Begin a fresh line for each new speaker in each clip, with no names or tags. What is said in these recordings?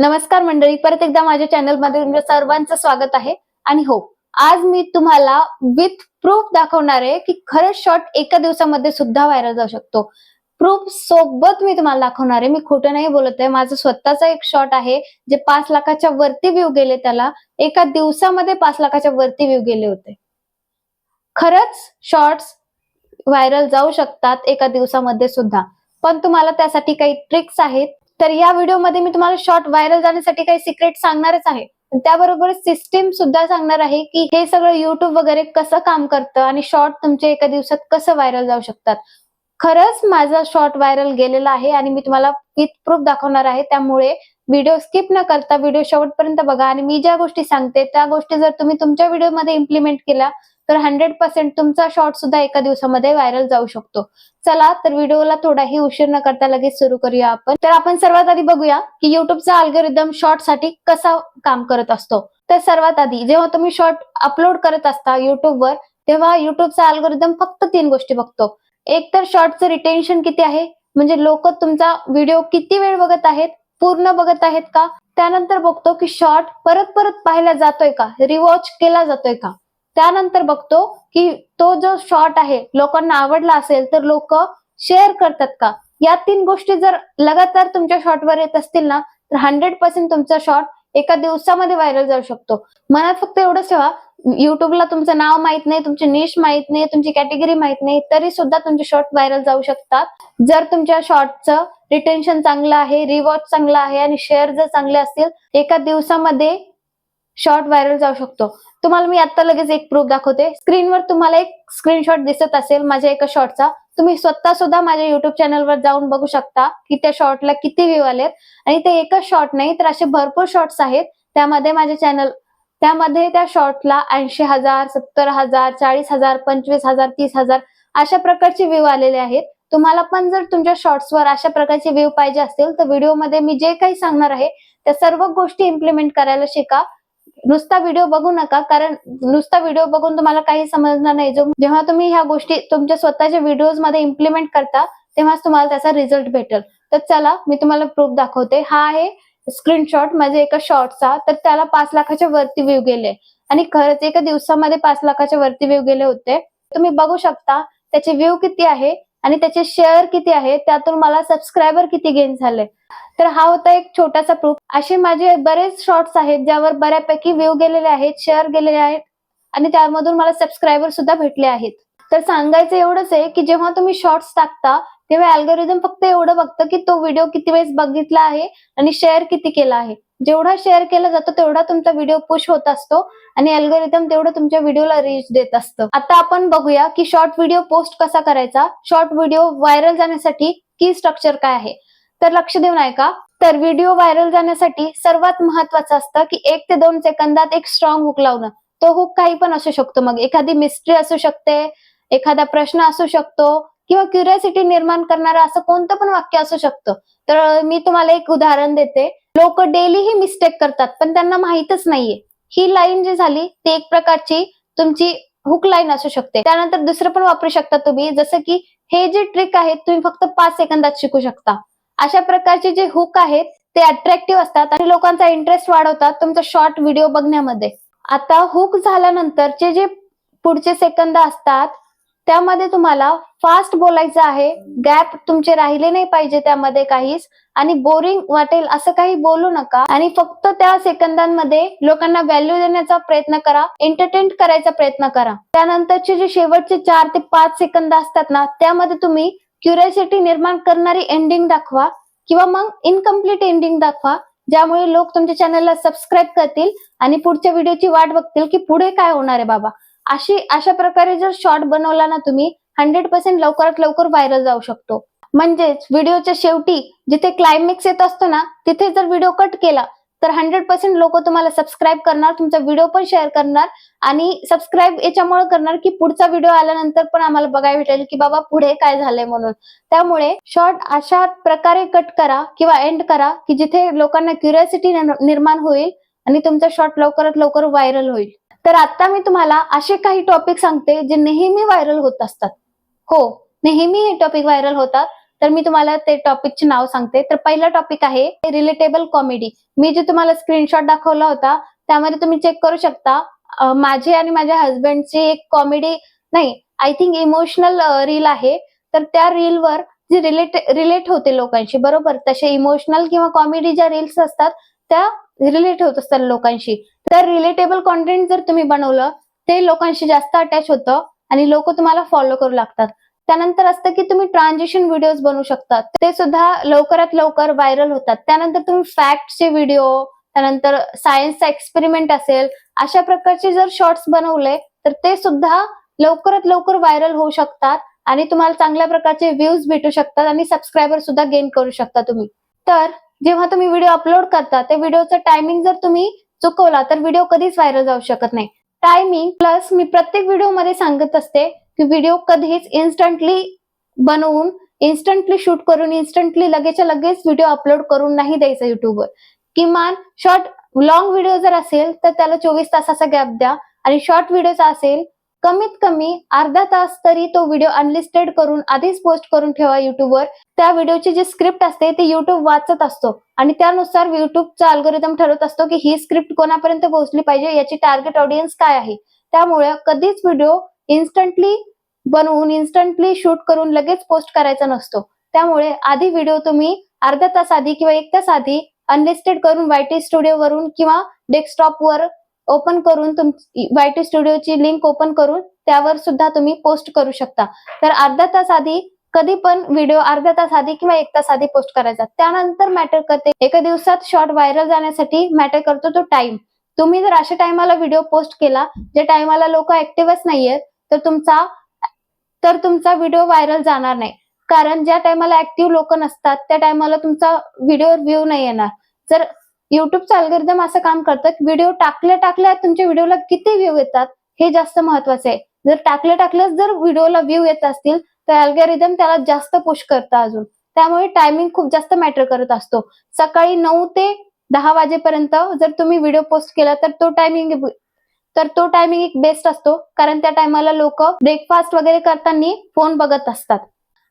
नमस्कार मंडळी परत एकदा माझ्या चॅनलमध्ये तुमच्या सर्वांचं स्वागत आहे. आणि हो आज मी तुम्हाला विथ प्रूफ दाखवणार आहे की खरंच शॉर्ट एका दिवसामध्ये सुद्धा व्हायरल जाऊ शकतो. प्रूफ सोबत मी तुम्हाला दाखवणार आहे. मी खोटं नाही बोलत आहे. माझं स्वतःचा एक शॉट आहे जे पाच लाखाच्या वरती व्ह्यू गेले त्याला. एका दिवसामध्ये पाच लाखाच्या वरती व्ह्यू गेले होते. खरंच शॉर्ट्स व्हायरल जाऊ शकतात एका दिवसामध्ये सुद्धा. पण तुम्हाला त्यासाठी काही ट्रिक्स आहेत. तर या व्हिडिओमध्ये मी तुम्हाला शॉर्ट व्हायरल जाण्यासाठी काही सिक्रेट सांगणारच आहे. त्याबरोबर सिस्टीम सुद्धा सांगणार आहे की हे सगळं युट्यूब वगैरे कसं काम करतं आणि शॉर्ट तुमचे एका दिवसात कसं व्हायरल जाऊ शकतात. खरंच माझा शॉर्ट व्हायरल गेलेला आहे आणि मी तुम्हाला विथ प्रूफ दाखवणार आहे. त्यामुळे व्हिडिओ स्किप न करता व्हिडिओ शेवटपर्यंत बघा आणि मी ज्या गोष्टी सांगते त्या गोष्टी जर तुम्ही तुमच्या व्हिडिओमध्ये इम्प्लिमेंट केल्या तर हंड्रेड पर्सेंट तुमचा शॉर्ट सुद्धा एका दिवसामध्ये व्हायरल जाऊ शकतो. चला तर व्हिडिओला थोडाही उशीर न करता लगेच सुरू करूया आपण. तर आपण सर्वात आधी बघूया की युट्यूबचा अल्गोरिदम शॉर्टसाठी कसा काम करत असतो. तर सर्वात आधी जेव्हा तुम्ही शॉर्ट अपलोड करत असता युट्यूबवर तेव्हा युट्यूबचा अल्गोरिदम फक्त तीन गोष्टी बघतो. एक तर शॉर्टचं रिटेन्शन किती आहे? म्हणजे लोक तुमचा व्हिडिओ किती वेळ बघत आहेत? पूर्ण बघत आहेत का? त्यानंतर बघतो की शॉर्ट परत परत पाहायला जातोय का? रिवॉच केला जातोय का? त्यानंतर बघतो की तो जो शॉर्ट आहे लोकांना आवडला असेल तर लोक शेअर करतात का? या तीन गोष्टी जर लगातार तुमच्या शॉर्टवर येत असतील ना तर हंड्रेड पर्सेंट तुमचा शॉर्ट एका दिवसामध्ये व्हायरल जाऊ शकतो. मनात फक्त एवढंच ठेवा युट्यूबला तुमचं नाव माहीत नाही तुमची निश माहीत नाही तुमची कॅटेगरी माहीत नाही तरी सुद्धा तुमचे शॉर्ट व्हायरल जाऊ शकतात. जर तुमच्या शॉर्टचं रिटेन्शन चांगलं आहे रिवॉर्ड चांगला आहे आणि शेअर जर चांगले असतील एका दिवसामध्ये शॉर्ट व्हायरल जाऊ शकतो. तुम्हाला मी आता लगेच एक प्रूफ दाखवते. स्क्रीनवर तुम्हाला एक स्क्रीनशॉट दिसत असेल माझ्या एका शॉर्टचा तुम्ही स्वतः सुद्धा माझ्या युट्यूब चॅनलवर जाऊन बघू शकता की त्या शॉर्टला किती व्ह्यू आलेत. आणि ते एकच शॉर्ट नाही तर असे भरपूर शॉर्ट्स आहेत. त्यामध्ये माझे चॅनल त्यामध्ये त्या शॉर्टला ऐंशी हजार सत्तर हजार चाळीस हजार पंचवीस हजार तीस हजार अशा प्रकारचे व्ह्यू आलेले आहेत. तुम्हाला पण जर तुमच्या शॉर्ट्सवर अशा प्रकारचे व्ह्यू पाहिजे असतील तर व्हिडिओमध्ये मी जे काही सांगणार आहे त्या सर्व गोष्टी इम्प्लिमेंट करायला शिका. नुसता व्हिडिओ बघू नका कारण नुसता व्हिडिओ बघून तुम्हाला काही समजणार नाही. जो जेव्हा तुम्ही ह्या गोष्टी तुमच्या स्वतःच्या व्हिडिओजमध्ये इम्प्लिमेंट करता तेव्हाच तुम्हाला त्याचा रिझल्ट भेटेल. तर चला मी तुम्हाला प्रूफ दाखवते. हा आहे स्क्रीनशॉट माझ्या एका शॉर्टचा तर त्याला पाच लाखाच्या वरती व्ह्यू गेले. आणि खरंच एका दिवसामध्ये पाच लाखाच्या वरती व्ह्यू गेले होते. तुम्ही बघू शकता त्याचे व्ह्यू किती आहे? आणि त्याचे शेअर किती आहे त्यातून मला सबस्क्रायबर किती गेन झाले. तर हा होता एक छोटासा प्रूफ असे माझे बरेच शॉर्ट्स आहेत ज्यावर बऱ्यापैकी व्ह्यू गेलेले आहेत शेअर गेलेले आहेत आणि त्यामधून मला सबस्क्रायबर सुद्धा भेटले आहेत. तर सांगायचं एवढंच आहे की जेव्हा तुम्ही शॉर्ट्स टाकता तेव्हा अल्गोरिदम फक्त एवढं बघतं की तो व्हिडिओ किती वेळेस बघितला आहे आणि शेअर किती केला आहे. जेवढा शेअर केला जातो तेवढा तुमचा व्हिडिओ पुश होत असतो आणि अल्गोरिदम तेवढं तुमच्या व्हिडिओला रीच देत असतं. आता आपण बघूया की शॉर्ट व्हिडिओ पोस्ट कसा करायचा? शॉर्ट व्हिडिओ व्हायरल जाण्यासाठी की स्ट्रक्चर काय आहे? तर लक्ष देऊन ऐका. तर व्हिडिओ व्हायरल जाण्यासाठी सर्वात महत्वाचं असतं की एक ते दोन सेकंदात एक स्ट्रॉंग हुक लावणं. तो हुक काही पण असू शकतो. मग एखादी मिस्ट्री असू शकते एखादा प्रश्न असू शकतो किंवा क्युरियोसिटी निर्माण करणारं असं कोणतं पण वाक्य असू शकतं. तर मी तुम्हाला एक उदाहरण देते. लोक डेली ही मिस्टेक करतात पण त्यांना माहीतच नाहीये. ही लाईन जी झाली ती एक प्रकारची तुमची हुक लाईन असू शकते. त्यानंतर दुसरं पण वापरू शकता तुम्ही जसं की हे जे ट्रिक आहेत तुम्ही फक्त पाच सेकंदात शिकू शकता. अशा प्रकारचे जे हुक आहेत ते अट्रॅक्टिव्ह असतात आणि लोकांचा इंटरेस्ट वाढवतात तुमचा शॉर्ट व्हिडिओ बघण्यामध्ये. आता हुक झाल्यानंतरचे जे पुढचे सेकंद असतात त्यामध्ये तुम्हाला फास्ट बोलायचं आहे. गॅप तुमचे राहिले नाही पाहिजे त्यामध्ये काहीच. आणि बोरिंग वाटेल असं काही बोलू नका. आणि फक्त त्या सेकंदांमध्ये लोकांना व्हॅल्यू देण्याचा प्रयत्न करा. एंटरटेन करायचा प्रयत्न करा. त्यानंतरचे जे शेवटचे चार ते पाच सेकंद असतात ना त्यामध्ये तुम्ही क्युरियोसिटी निर्माण करणारी एंडिंग दाखवा. किंवा मग इनकम्प्लीट एंडिंग दाखवा. ज्यामुळे लोक तुमच्या चॅनलला सबस्क्राईब करतील आणि पुढच्या व्हिडिओची वाट बघतील की पुढे काय होणार आहे बाबा. अशी अशा प्रकारे जर शॉर्ट बनवला ना तुम्ही हंड्रेड पर्सेंट लवकरात लवकर व्हायरल जाऊ शकतो. म्हणजेच व्हिडिओच्या शेवटी जिथे क्लायमॅक्स येत असतो ना तिथे जर व्हिडिओ कट केला तर हंड्रेड पर्सेंट लोक तुम्हाला सबस्क्राईब करणार तुमचा व्हिडिओ पण शेअर करणार आणि सबस्क्राईब याच्यामुळे करणार की पुढचा व्हिडिओ आल्यानंतर पण आम्हाला बघायला भेटेल की बाबा पुढे काय झालंय म्हणून. त्यामुळे शॉर्ट अशा प्रकारे कट करा किंवा एंड करा की जिथे लोकांना क्युरियोसिटी निर्माण होईल आणि तुमचा शॉर्ट लवकरात लवकर व्हायरल होईल. तर आता मी तुम्हाला असे काही टॉपिक सांगते जे नेहमी व्हायरल होत असतात. हो नेहमी हे टॉपिक व्हायरल होतात. तर मी तुम्हाला ते टॉपिकचे नाव सांगते. तर पहिला टॉपिक आहे रिलेटेबल कॉमेडी मी जे तुम्हाला स्क्रीनशॉट दाखवला होता त्यामध्ये तुम्ही चेक करू शकता. माझे आणि माझ्या हस्बंडची एक कॉमेडी नाही आय थिंक इमोशनल रील आहे. तर त्या रीलवर जे रिलेट रिलेट होते लोकांशी बरोबर? तसे इमोशनल किंवा कॉमेडी ज्या रील्स असतात त्या रिलेट होत असतात लोकांशी. तर रिलेटेबल कॉन्टेंट जर तुम्ही बनवलं ते लोकांशी जास्त अटॅच होतं आणि लोक तुम्हाला फॉलो करू लागतात. त्यानंतर असतं की तुम्ही ट्रान्झिशन व्हिडिओज बनवू शकता. ते सुद्धा लवकरात लवकर व्हायरल होतात. त्यानंतर तुम्ही फॅक्टचे व्हिडिओ त्यानंतर सायन्सचा एक्सपेरिमेंट असेल अशा प्रकारचे जर शॉर्ट्स बनवले तर ते सुद्धा लवकरात लवकर व्हायरल होऊ शकतात आणि तुम्हाला चांगल्या प्रकारचे व्ह्यूज भेटू शकतात आणि सबस्क्रायबर सुद्धा गेन करू शकता तुम्ही. तर जेव्हा तुम्ही व्हिडिओ अपलोड करता त्या व्हिडिओचं टायमिंग जर तुम्ही चुकवला तर व्हिडिओ कधीच व्हायरल जाऊ शकत नाही. टायमिंग प्लस मी प्रत्येक व्हिडिओमध्ये सांगत असते की व्हिडिओ कधीच इन्स्टंटली बनवून इन्स्टंटली शूट करून इन्स्टंटली लगेचच्या लगेच व्हिडिओ अपलोड करून नाही द्यायचा युट्यूबवर किमान शॉर्ट लॉंग व्हिडिओ जर असेल तर त्याला चोवीस तासाचा गॅप द्या. आणि शॉर्ट व्हिडिओचा असेल कमीत कमी अर्धा तास तरी तो व्हिडिओ अनलिस्टेड करून आधीच पोस्ट करून ठेवा युट्यूबवर त्या व्हिडिओची जी स्क्रिप्ट असते ती युट्यूब वाचत असतो. आणि त्यानुसार युट्यूबचा अल्गोरिदम ठरवत असतो की ही स्क्रिप्ट कोणापर्यंत पोहोचली पाहिजे याची टार्गेट ऑडियन्स काय आहे. त्यामुळे कधीच व्हिडिओ इन्स्टंटली बनवून इन्स्टंटली शूट करून लगेच पोस्ट करायचा नसतो. त्यामुळे आधी व्हिडिओ तुम्ही अर्धा तास आधी किंवा एक तास आधी अनलिस्टेड करून वायटी स्टुडिओ वरून किंवा डेस्कटॉपवर ओपन करून तुम वायटी स्टुडिओची लिंक ओपन करून त्यावर सुद्धा तुम्ही पोस्ट करू शकता. तर अर्धा तास आधी कधी पण व्हिडिओ अर्धा तास आधी किंवा एक तास आधी पोस्ट करायचा. त्यानंतर मॅटर करते एका दिवसात शॉर्ट व्हायरल जाण्यासाठी मॅटर करतो तो टाइम तुम्ही जर अशा टायमाला व्हिडिओ पोस्ट केला ज्या टायमाला लोक ऍक्टिव्हच नाहीयेत तर तुमचा तर तुमचा व्हिडिओ व्हायरल जाणार नाही. कारण ज्या टायमाला ऍक्टिव्ह लोक नसतात त्या टायमाला तुमचा व्हिडिओ व्ह्यू नाही येणार. जर युट्यूबचं अल्गोरिदम असं काम करतं की व्हिडिओ टाकल्या टाकल्या तुमच्या व्हिडिओला किती व्ह्यू येतात हे जास्त महत्वाचं आहे. जर टाकल्या टाकल्याच जर व्हिडिओला व्ह्यू येत असतील तर अल्गोरिदम त्याला जास्त पुश करतं अजून. त्यामुळे टायमिंग खूप जास्त मॅटर करत असतो. सकाळी नऊ ते दहा वाजेपर्यंत जर तुम्ही व्हिडिओ पोस्ट केला तर तो टायमिंग तर तो टायमिंग एक बेस्ट असतो. कारण त्या टायमाला लोक ब्रेकफास्ट वगैरे करताना फोन बघत असतात.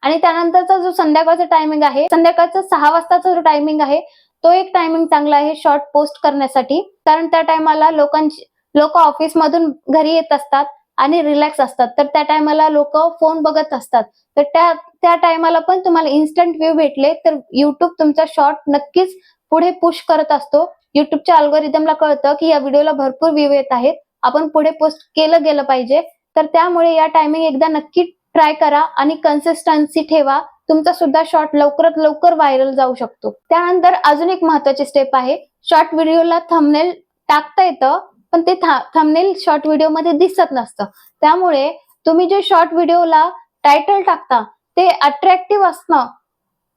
आणि त्यानंतरचा जो संध्याकाळचा टायमिंग आहे संध्याकाळचा सहा वाजताचा जो टायमिंग आहे तो एक टायमिंग चांगला आहे शॉर्ट पोस्ट करण्यासाठी. कारण त्या टायमाला लोकांची लोक ऑफिसमधून घरी येत असतात आणि रिलॅक्स असतात. तर त्या टायमाला लोक फोन बघत असतात. तर त्या त्या टायमाला पण तुम्हाला इन्स्टंट व्ह्यू भेटले तर युट्यूब तुमचा शॉर्ट नक्कीच पुढे पुश करत असतो. युट्यूबच्या अल्गोरिदमला कळतं की या व्हिडिओला भरपूर व्ह्यू येत आहेत. आपण पुढे पोस्ट केलं गेलं पाहिजे. तर त्यामुळे या टायमिंग एकदा नक्की ट्राय करा आणि कन्सिस्टन्सी ठेवा. तुमचा सुद्धा शॉर्ट लवकरात लवकर व्हायरल जाऊ शकतो. त्यानंतर अजून एक महत्वाची स्टेप आहे. शॉर्ट व्हिडिओला थंबनेल टाकता येतं पण ते थंबनेल शॉर्ट व्हिडिओमध्ये दिसत नसतं. त्यामुळे तुम्ही जे शॉर्ट व्हिडिओला टायटल टाकता ते अट्रॅक्टिव्ह असणं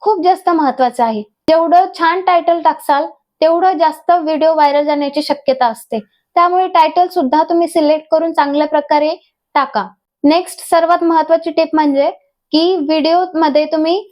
खूप जास्त महत्वाचं आहे. जेवढं छान टायटल टाकसाल तेवढं जास्त व्हिडिओ व्हायरल जाण्याची शक्यता असते. त्यामुळे टायटल सुद्धा तुम्ही सिलेक्ट करून चांगल्या प्रकारे टाका. नेक्स्ट सर्वात महत्वाची टिप म्हणजे की व्हिडिओमध्ये तुम्ही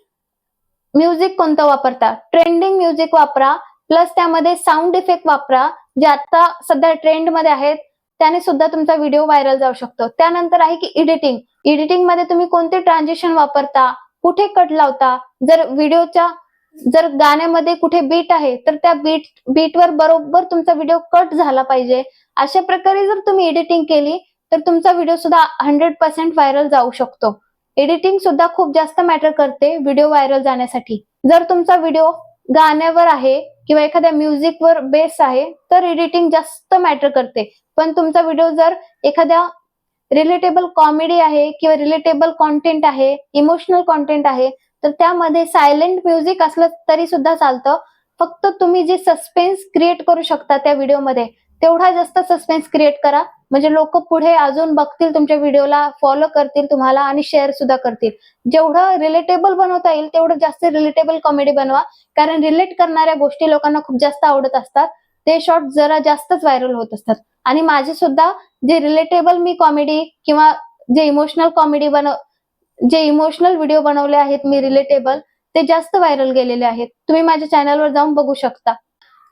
म्युझिक कोणतं वापरता? ट्रेंडिंग म्युझिक वापरा प्लस त्यामध्ये साऊंड इफेक्ट वापरा जे आता सध्या ट्रेंडमध्ये आहेत त्याने सुद्धा तुमचा व्हिडिओ व्हायरल जाऊ शकतो. त्यानंतर आहे की एडिटिंग. एडिटिंगमध्ये तुम्ही कोणते ट्रान्झेक्शन वापरता कुठे कट लावता? जर व्हिडिओच्या जर गाण्यामध्ये कुठे बीट आहे तर त्या बीट बीटवर बरोबर तुमचा व्हिडिओ कट झाला पाहिजे. अशा प्रकारे जर तुम्ही एडिटिंग केली तर तुमचा व्हिडिओ सुद्धा हंड्रेड पर्सेंट व्हायरल जाऊ शकतो. एडिटिंग सुद्धा खूप जास्त मॅटर करते व्हिडिओ व्हायरल जाण्यासाठी. जर तुमचा व्हिडिओ गाण्यावर आहे किंवा एखाद्या म्युझिकवर बेस आहे तर एडिटिंग जास्त मॅटर करते. पण तुमचा व्हिडिओ जर एखाद्या रिलेटेबल कॉमेडी आहे किंवा रिलेटेबल कॉन्टेंट आहे इमोशनल कॉन्टेंट आहे तर त्यामध्ये सायलेंट म्युझिक असलं तरी सुद्धा चालतं. फक्त तुम्ही जे सस्पेन्स क्रिएट करू शकता त्या व्हिडिओमध्ये तेवढा जास्त सस्पेन्स क्रिएट करा. म्हणजे लोक पुढे अजून बघतील तुमच्या व्हिडिओला फॉलो करतील तुम्हाला आणि शेअर सुद्धा करतील. जेवढं रिलेटेबल बनवता येईल तेवढं जास्त रिलेटेबल कॉमेडी बनवा. कारण रिलेट करणाऱ्या गोष्टी लोकांना खूप जास्त आवडत असतात. ते शॉर्ट जरा जास्तच व्हायरल होत असतात. आणि माझे सुद्धा जे रिलेटेबल मी कॉमेडी किंवा जे इमोशनल कॉमेडी बनव जे इमोशनल व्हिडिओ बनवले आहेत मी रिलेटेबल ते जास्त व्हायरल गेलेले आहेत. तुम्ही माझ्या चॅनलवर जाऊन बघू शकता.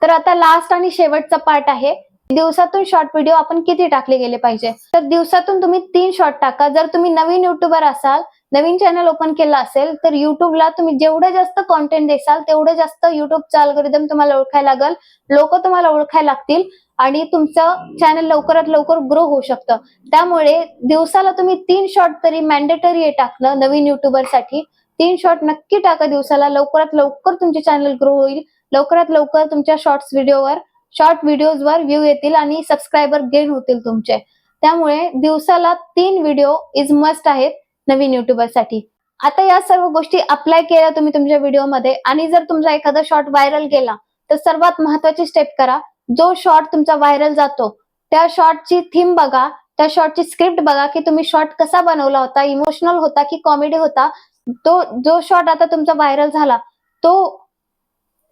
तर आता लास्ट आणि शेवटचा पार्ट आहे. दिवसातून शॉर्ट व्हिडिओ आपण किती टाकले गेले पाहिजे? तर दिवसातून तुम्ही तीन शॉर्ट टाका. जर तुम्ही नवीन युट्यूबर असाल नवीन चॅनल ओपन केला असेल तर युट्यूबला तुम्ही जेवढं जास्त कॉन्टेंट देसाल तेवढं जास्त युट्यूबचा अल्गोरिदम तुम्हाला ओळखायला लागल. लोक तुम्हाला ओळखायला लागतील आणि तुमचं चॅनल लवकरात लवकर ग्रो होऊ शकतं. त्यामुळे दिवसाला तुम्ही तीन शॉर्ट तरी मॅन्डेटरी आहे टाकणं नवीन युट्यूबरसाठी तीन शॉर्ट नक्की टाका दिवसाला. लवकरात लवकर तुमचे चॅनल ग्रो होईल. लवकरात लवकर तुमच्या शॉर्ट्स व्हिडिओवर शॉर्ट व्हिडिओजवर व्ह्यू येतील आणि सबस्क्रायबर गेन होतील तुमचे. त्यामुळे दिवसाला तीन व्हिडिओ इज मस्ट आहेत नवीन युट्यूबरसाठी आता या सर्व गोष्टी अप्लाय केल्या तुम्ही तुमच्या व्हिडिओमध्ये आणि जर तुमचा एखादा शॉर्ट व्हायरल गेला तर सर्वात महत्वाची स्टेप करा. जो शॉर्ट तुमचा व्हायरल जातो त्या शॉर्टची थीम बघा त्या शॉर्टची स्क्रिप्ट बघा की तुम्ही शॉर्ट कसा बनवला होता इमोशनल होता की कॉमेडी होता. तो जो शॉर्ट आता तुमचा व्हायरल झाला तो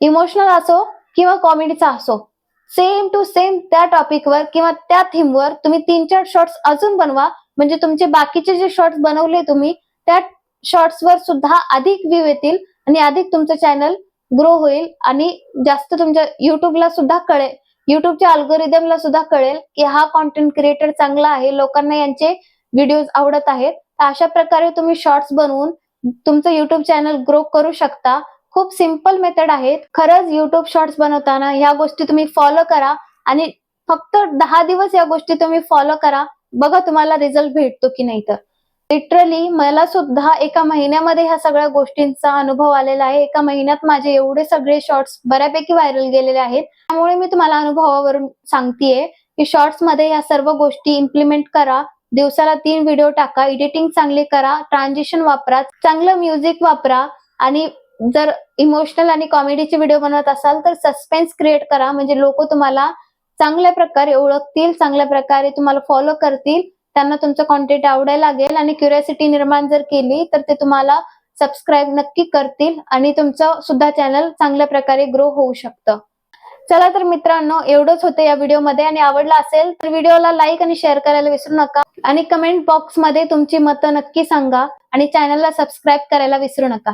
इमोशनल असो किंवा कॉमेडीचा असो सेम टू सेम त्या टॉपिकवर किंवा त्या थीमवर तुम्ही तीन चार शॉर्ट्स अजून बनवा. म्हणजे तुमचे बाकीचे जे शॉर्ट्स बनवले तुम्ही त्या शॉर्ट्सवर सुद्धा अधिक व्ह्यू येतील आणि अधिक तुमचं चॅनल ग्रो होईल आणि जास्त तुमच्या युट्यूबला सुद्धा कळेल युट्यूबच्या अल्गोरिदमला सुद्धा कळेल की हा कॉन्टेंट क्रिएटर चांगला आहे लोकांना यांचे व्हिडिओज आवडत आहेत. तर अशा प्रकारे तुम्ही शॉर्ट्स बनवून तुमचं युट्यूब चॅनल ग्रो करू शकता. खूप सिंपल मेथड आहेत. खरंच युट्यूब शॉर्ट्स बनवताना ह्या गोष्टी तुम्ही फॉलो करा आणि फक्त दहा दिवस या गोष्टी तुम्ही फॉलो करा. बघा तुम्हाला रिझल्ट भेटतो की नाही तर. लिटरली मला सुद्धा एका महिन्यामध्ये ह्या सगळ्या गोष्टींचा अनुभव आलेला आहे. एका महिन्यात माझे एवढे सगळे शॉर्ट्स बऱ्यापैकी व्हायरल गेलेले आहेत. त्यामुळे मी तुम्हाला अनुभवावरून सांगतेय की शॉर्ट्समध्ये या सर्व गोष्टी इम्प्लिमेंट करा. दिवसाला तीन व्हिडिओ टाका. एडिटिंग चांगली करा. ट्रान्झिशन वापरा. चांगलं म्युझिक वापरा. आणि जर इमोशनल आणि कॉमेडीचे व्हिडिओ बनवत असाल तर सस्पेन्स क्रिएट करा. म्हणजे लोक तुम्हाला चांगल्या प्रकारे ओळखतील चांगल्या प्रकारे तुम्हाला फॉलो करतील. त्यांना तुमचं कॉन्टेंट आवडायला लागेल आणि क्युरियोसिटी निर्माण जर केली तर ते तुम्हाला सबस्क्राईब नक्की करतील आणि तुमचं सुद्धा चॅनल चांगल्या प्रकारे ग्रो होऊ शकतं. चला तर मित्रांनो एवढंच होतं या व्हिडिओमध्ये. आणि आवडला असेल तर व्हिडिओला लाईक आणि शेअर करायला विसरू नका. आणि कमेंट बॉक्समध्ये तुमची मतं नक्की सांगा. आणि चॅनलला सबस्क्राईब करायला विसरू नका.